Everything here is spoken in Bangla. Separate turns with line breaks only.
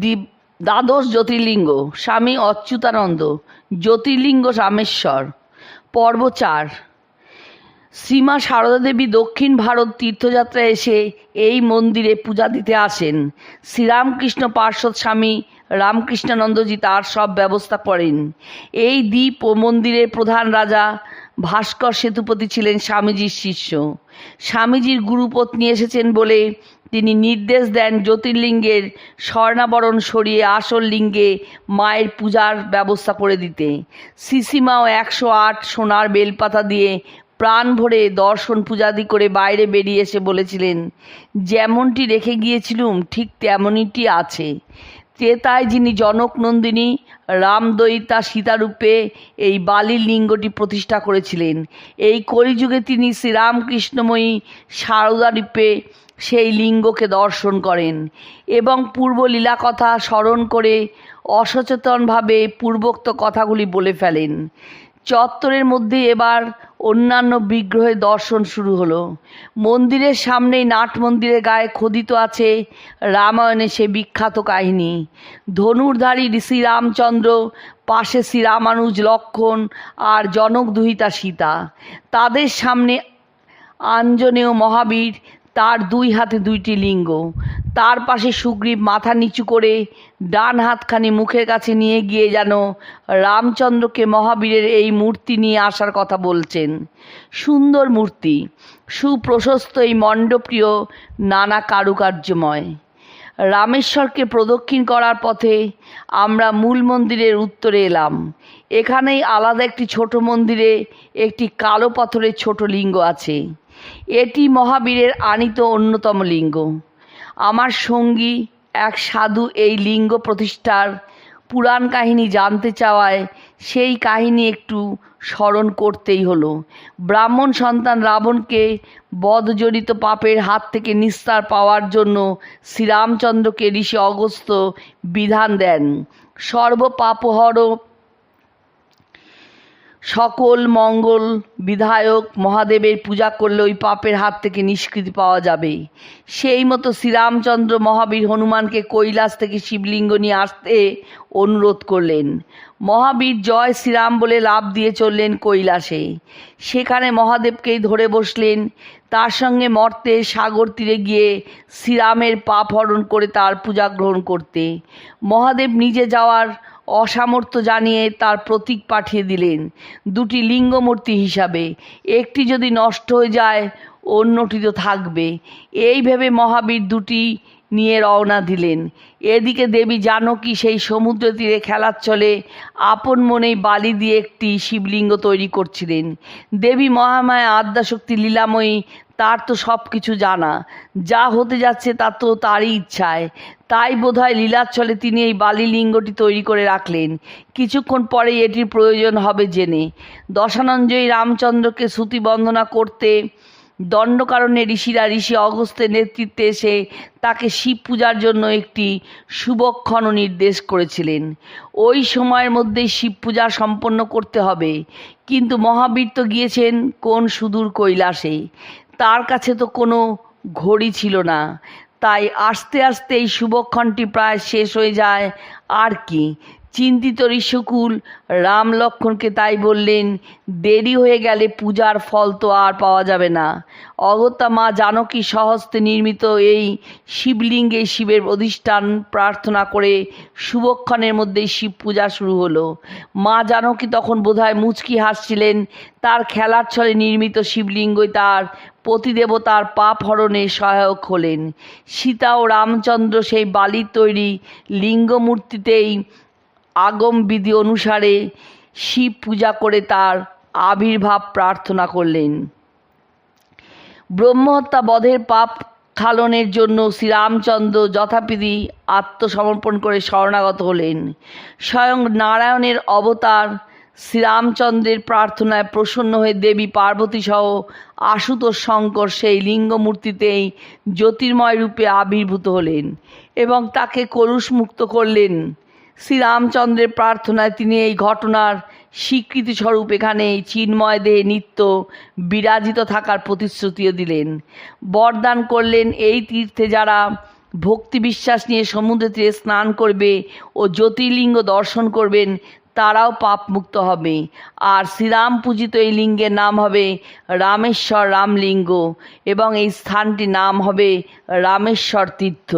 দ্বীপ, দ্বাদশ জ্যোতির্লিঙ্গ, স্বামী অচ্যুতানন্দ, জ্যোতির্লিঙ্গ রামেশ্বর। পর্ব চার। শ্রীমা সারদা দেবী দক্ষিণ ভারত তীর্থযাত্রায় এসে এই মন্দিরে পূজা দিতে আসেন। শ্রীরামকৃষ্ণ পার্শ্বদ স্বামী রামকৃষ্ণানন্দজি তার সব ব্যবস্থা করেন। এই দ্বীপ ও মন্দিরের প্রধান রাজা ভাস্কর সেতুপতি ছিলেন স্বামীজির শিষ্য। স্বামীজির গুরুপত্নী এসেছেন বলে তিনি নির্দেশ দেন জ্যোতির্লিঙ্গের স্বর্ণাবরণ সরিয়ে আসল লিঙ্গে মায়ের পূজার ব্যবস্থা করে দিতে। সিসিমাও একশো আট সোনার বেলপাতা দিয়ে প্রাণ ভরে দর্শন পূজাদি করে বাইরে বেরিয়ে এসে বলেছিলেন, যেমনটি রেখে গিয়েছিলুম, ঠিক তেমনইটি আছে। ত্রেতায় যিনি জনক নন্দিনী রামদয়িতা সীতারূপে এই বালির লিঙ্গটি প্রতিষ্ঠা করেছিলেন। এই কলিযুগে তিনি শ্রীরামকৃষ্ণময়ী সারদা রূপে সেই লিঙ্গকে দর্শন করেন এবং পূর্ব লীলা কথা স্মরণ করে অসচেতনভাবে পূর্বোক্ত কথাগুলি বলে ফেলেন। চত্বরের মধ্যে এবার অন্যান্য বিগ্রহের দর্শন শুরু হলো। মন্দিরের সামনেই নাট মন্দিরের গায়ে খোদিত আছে রামায়ণে সে বিখ্যাত কাহিনী। ধনুর্ধারী শ্রীরামচন্দ্র পাশে শ্রীরামানুজ লক্ষণ আর জনক দুহিতা সীতা। তাদের সামনে আঞ্জনেয় মহাবীর তার দুই হাতে দুইটি লিঙ্গ। তার পাশে সুগ্রীব মাথা নিচু করে ডান হাতখানি মুখের কাছে নিয়ে গিয়ে যেন রামচন্দ্রকে মহাবীরের এই মূর্তি নিয়ে আসার কথা বলছেন। সুন্দর মূর্তি, সুপ্রশস্ত এই মণ্ডপ্রিয় নানা কারুকার্যময়। রামেশ্বরকে প্রদক্ষিণ করার পথে আমরা মূল মন্দিরের উত্তরে এলাম। এখানেই আলাদা একটি ছোট মন্দিরে একটি কালো পাথরের ছোট লিঙ্গ আছে। এটি মহাবীরের আনিত অন্যতম লিঙ্গ। আমার সঙ্গী এক সাধু এই লিঙ্গ প্রতিষ্ঠার পুরাণ কাহিনী জানতে চাওয়ায় সেই কাহিনী একটু স্মরণ করতেই হলো। ব্রাহ্মণ সন্তান রাবণকে বধজনিত পাপের হাত থেকে নিস্তার পাওয়ার জন্য শ্রীরামচন্দ্রকে ঋষি অগস্ত্য বিধান দেন। সর্বপাপহর সকল মঙ্গল বিধায়ক মহাদেবের পূজা করলে ওই পাপের হাত থেকে নিষ্কৃতি পাওয়া যাবে। সেই মতো শ্রীরামচন্দ্র মহাবীর হনুমানকে কৈলাস থেকে শিবলিঙ্গ নিয়ে আসতে অনুরোধ করলেন। মহাবীর জয় শ্রীরাম বলে লাভ দিয়ে চললেন কৈলাসে। সেখানে মহাদেবকেই ধরে বসলেন। তার সঙ্গে মর্তে সাগর তীরে গিয়ে শ্রীরামের পাপ হরণ করে তার পূজা গ্রহণ করতে। মহাদেব নিজে যাওয়ার অসামর্থ্য জানিয়ে তার প্রতীক পাঠিয়ে দিলেন দুটি লিঙ্গমূর্তি হিসাবে। একটি যদি নষ্ট হয়ে যায়, অন্যটি তো থাকবে। এই ভেবে মহাবীর দুটি নিয়ে রওনা দিলেন। এদিকে দেবী জানকী সেই সমুদ্র তীরে খেলার চলে, আপন মনেই বালি দিয়ে একটি শিবলিঙ্গ তৈরি করছিলেন। দেবী মহামায়া আদ্যাশক্তি লীলাময়ী, তার তো সব কিছু জানা। যা হতে যাচ্ছে তা তো তারই ইচ্ছায়। তাই বোধহয় লীলার ছলে তিনি এই বালি লিঙ্গটি তৈরি করে রাখলেন। কিছুক্ষণ পরেই এটির প্রয়োজন হবে জেনে। দশানঞ্জয়ী রামচন্দ্রকে শ্রুতি বন্দনা করতে দণ্ডকারণে ঋষিরা ঋষি অগস্তের নেতৃত্বে এসে তাকে শিব পূজার জন্য একটি শুভক্ষণ নির্দেশ করেছিলেন। ওই সময়ের মধ্যেই শিব পূজা সম্পন্ন করতে হবে। কিন্তু মহাবীর তো গিয়েছেন, কোন সুদূর কৈলাসে? তার কাছে তো কোনো ঘড়ি ছিল না। তাই আস্তে আস্তে এই শুভক্ষণটি প্রায় শেষ হয়ে যায়। আর কি? চিন্তিত ঋষকুল রাম লক্ষ্মণকে তাই বললেন, দেরি হয়ে গেলে পূজার ফল তো আর পাওয়া যাবে না। অগত্যা মা জানকী সহস্তে নির্মিত এই শিবলিঙ্গে শিবের অধিষ্ঠান প্রার্থনা করে শুভক্ষণের মধ্যেই শিব পূজা শুরু হলো। মা জানকী তখন বোধহয় মুচকি হাসছিলেন, তার খেলার ছলে নির্মিত শিবলিঙ্গই তার পতিদেবতার পাপ হরণে সহায়ক হলেন। সীতা ও রামচন্দ্র সেই বালির তৈরি লিঙ্গমূর্তিতেই আগম বিধি অনুসারে শিব পূজা করে তার আবির্ভাব প্রার্থনা করলেন। ব্রহ্মহত্যা বধের পাপ খালনের জন্য শ্রীরামচন্দ্র যথাবিধি আত্মসমর্পণ করে শরণাগত হলেন। স্বয়ং নারায়ণের অবতার শ্রীরামচন্দ্রের প্রার্থনায় প্রসন্ন হয়ে দেবী পার্বতী সহ আশুতোষ শঙ্কর সেই লিঙ্গমূর্তিতেই জ্যোতির্ময় রূপে আবির্ভূত হলেন এবং তাকে কলুষমুক্ত করলেন। শ্রীরামচন্দ্রের প্রার্থনায় তিনি এই ঘটনার স্বীকৃতিস্বরূপ এখানে চিন্ময় দেহে নিত্য বিরাজিত থাকার প্রতিশ্রুতিও দিলেন। বরদান করলেন এই তীর্থে যারা ভক্তি বিশ্বাস নিয়ে সমুদ্রে তীরে স্নান করবে ও জ্যোতির্লিঙ্গ দর্শন করবেন তারাও পাপমুক্ত হবে। আর শ্রীরাম পূজিত এই লিঙ্গের নাম হবে রামেশ্বর রামলিঙ্গ এবং এই স্থানটির নাম হবে রামেশ্বর তীর্থ।